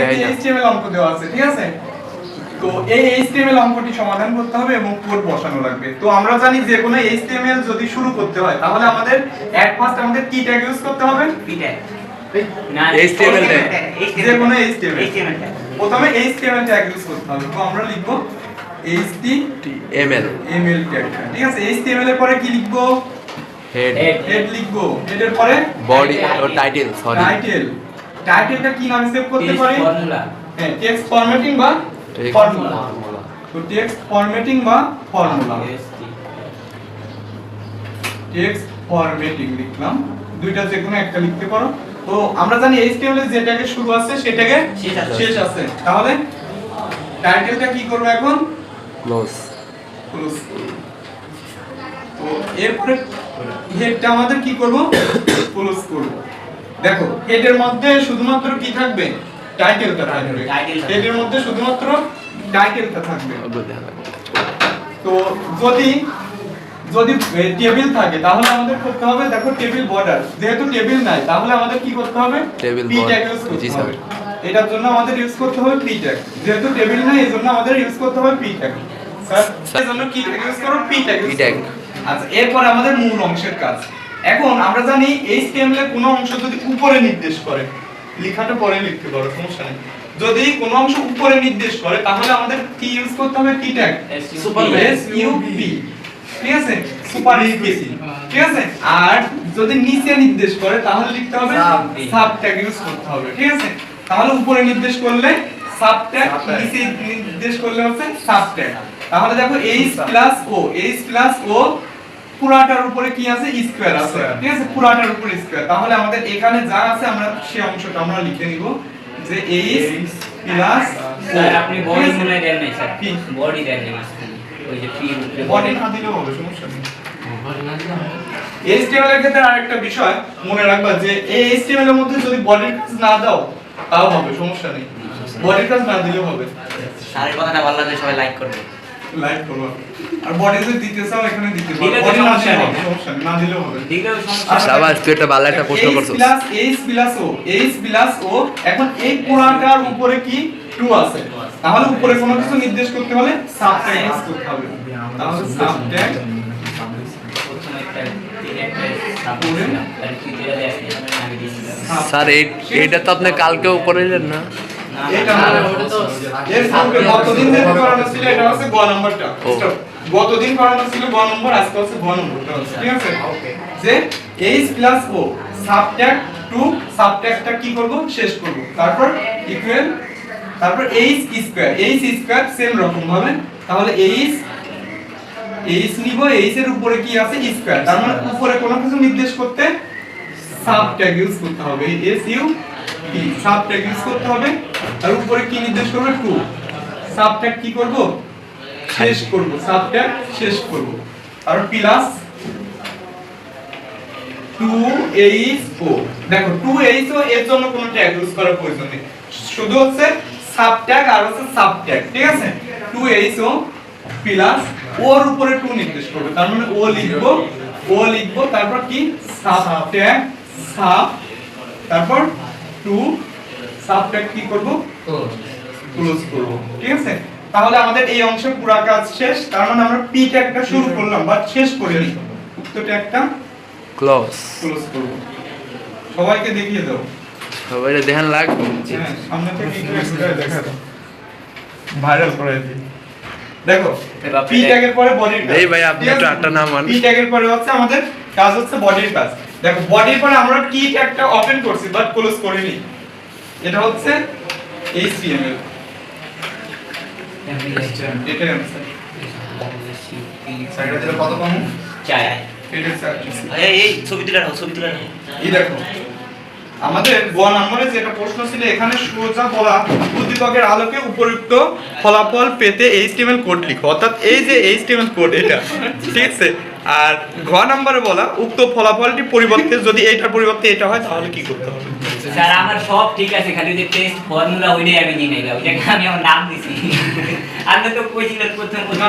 একটি দেয় অঙ্ক দেওয়া আছে ঠিক আছে তো এই HTML অঙ্কটি সমাধান করতে হবে এবং কোড বসানো লাগবে তো আমরা জানি যে কোনো HTML যদি শুরু করতে হয় তাহলে আমাদের এট ফার্স্ট আমাদের কি ট্যাগ ইউজ করতে হবে পিটায় না HTML tag। যে কোনো HTML HTML প্রথমে HTML ট্যাগ ইউজ করতে হবে তো আমরা লিখব এমএল HTML ট্যাগ ঠিক আছে HTML এর পরে কি লিখব হেড। হেড লিখব হেডের পরে বডি ও টাইটেল সরি টাইটেল টাইটেলটা কি নামে সেভ করতে পারি? formula। হ্যাঁ টেক্সট ফরম্যাটিং বা ফর্মুলা তো টেক্সট ফরম্যাটিং বা ফর্মুলা টেক্সট ফরম্যাটিং লিখলাম। দুইটা যে কোনো একটা লিখতে পারো। তো আমরা জানি HTML এর যেটাকে শুরু আছে সেটাকে শেষ আছে। শেষ আছে। তাহলে টাইটেলটা কি করব এখন? ক্লোজ ক্লোজ তো এরপরে হেডটা আমাদের কি করব? ক্লোজ করব। দেখো হেডের মধ্যে শুধুমাত্র কি থাকবে? টাইটেলটা থাকবে। হেডের মধ্যে শুধুমাত্র টাইটেলটা থাকবে। তো যদি যদি টেবিল থাকে তাহলে আমাদের করতে হবে দেখো টেবিল বর্ডার যেহেতু টেবিল নাই তাহলে আমাদের কি করতে হবে? পি ট্যাগ ইউজ করতে হবে। এটার জন্য আমাদের ইউজ করতে হবে পি ট্যাগ যেহেতু টেবিল নাই এজন্য আমাদের ইউজ করতে হবে পি ট্যাগ স্যার স্যার। এর জন্য কি ট্যাগ ইউজ করব পি ট্যাগ। আচ্ছা এরপর আমাদের মূল অংশের কাজ। এখন আমরা জানি HTML এর কোনো অংশ যদি উপরে নির্দেশ করে লেখাটা পরে লিখতে পারো সমস্যা নেই। যদি কোনো অংশ উপরে নির্দেশ করে তাহলে আমাদের কি ইউজ করতে হবে P tag Super S U P ঠিক আছে? সুপার ইউপিসি ঠিক আছে? আর যদি নিচে নির্দেশ করে তাহলে লিখতে হবে সাব ট্যাগ ইউজ করতে হবে। ঠিক আছে? তাহলে উপরে নির্দেশ করলে সাব ট্যাগ নিচে নির্দেশ করলে হচ্ছে সাব ট্যাগ তাহলে দেখো H plus O H plus O পুরাটার উপরে কি আছে? স্কয়ার আছে। ঠিক আছে? পুরাটার উপরে স্কয়ার। তাহলে আমাদের এখানে যা আছে আমরা সেই অংশটা আমরা লিখে নিব যে এইচ প্লাস স্যার আপনি বডি মনে দেন নাই স্যার। কি? বডি দেন নাই মাঝখানে ওই যে পি উপরে বডি না দিলেও হবে সমস্যা নেই। HTML এর ক্ষেত্রে আরেকটা বিষয় মনে রাখবা যে এই HTML এর মধ্যে যদি বডির কাজ না দাও তাও হবে সমস্যা নেই। বডির কাজ না দিলেও হবে। স্যারের কথাটা ভালো লাগলে সবাই লাইক করবে। লাইক করো আর বডি যদি দিতে চাও এখানে দিতে পারো। বডি না নেই। হবে, সমস্যা না দিলেও হবে। সাবাস তুই একটা ভালো একটা প্রশ্ন করছিস। Plus H plus O H plus O এখন এই পুরাটার উপরে কি টু আছে? তাহলে উপরে কোনো কিছু নির্দেশ করতে হলে সাব ট্যাগ ইউজ করতে হবে। তাহলে সাব ট্যাগ প্রথমে একটা তিন একটা সাপোর্ট ছিলাম তাহলে কি যেটা দেয় আমি দিয়েছিলাম স্যার এই এইটা তো আপনি কালকেও করিলেন না, এটা না, না, না, ওটা তো এর পূর্বে গতদিন যেটা করানো ছিল এটা হচ্ছে গ নাম্বারটা। গতদিন করানো ছিল গ নম্বর আজকে হচ্ছে গ নম্বরটা ঠিক আছে? যে H plus O sub tag two সাবট্যাগটা কি করব? শেষ করব। তারপর ইকুয়াল তারপর H square H square same রকম ভাবে। তাহলে এইচ এইচ নিব এইচ এর উপরে কি আছে? স্কয়ার তার মানে উপরে কোনো কিছু নির্দেশ করতে সাব ট্যাগ ইউজ করতে হবে। S U P sub use করতে হবে? আর উপরে কি নির্দেশ করবে? টু। সাব কি করব? শেষ করব। সাব শেষ করব। আর প্লাস টু এইচ ও দেখো টু এইচ ও এর জন্য কোনো ট্যাগ ইউজ করার প্রয়োজন নেই। শুধু হচ্ছে সাব আর হচ্ছে সাব ঠিক আছে? টু এইচ ও প্লাস ওর উপরে টু নির্দেশ করবে। তার মানে ও লিখব ও লিখব, তারপর কি? সাব ট্যাগ সাব তারপর টু সাব ট্যাগ কি করব? ক্লোজ করব। ঠিক আছে? তাহলে আমাদের এই অংশে পুরো কাজ শেষ। তার মানে আমরা পি ট্যাগটা শুরু করলাম বাট শেষ করিনি উক্ত ট্যাগটা ক্লোজ ক্লোজ করব। সবাইকে দেখিয়ে দাও। সবাই দেখেন লাগবে হ্যাঁ, সামনে থেকে একটু একটু দেখা দাও। ভাইরাল করে দিই। দেখো পি ট্যাগের পরে বডির কাজ। এই ভাই, আপনি একটু আটটা নাম আন। পি ট্যাগের পরে হচ্ছে আমাদের কাজ হচ্ছে বডির কাজ। দেখো বডির পরে আমরা কি একটা ওপেন করছি বাট ক্লোজ করিনি। এটা হচ্ছে এইচটিএমএল এটা আনসার সাইডে দিলে কত কম? স্যার এই ছবি তুলে রাখো ছবি তুলে নাও। এই দেখো। আমাদের গ নম্বরে যেটা প্রশ্ন ছিল এখানে সোজা বলা উদ্দীপকের আলোকে উপযুক্ত ফলাফল পেতে এইচটিএমএল কোড লিখো। অর্থাৎ এই যে এইচটিএমএল কোড এটা ঠিক আছে? আর ঘ নম্বরে বলা উক্ত ফলাফলটি পরিবর্তে যদি এইটার পরিবর্তে এটা হয় তাহলে কি করতে হবে? স্যার আমার সব ঠিক আছে খালি যে টেস্ট ফর্মুলা ওইটাই আমি নিয়ে নিলাম ওইটাকে আমি আমার নাম দিছি। আপনি তো কইছিলেন প্রথম প্রথম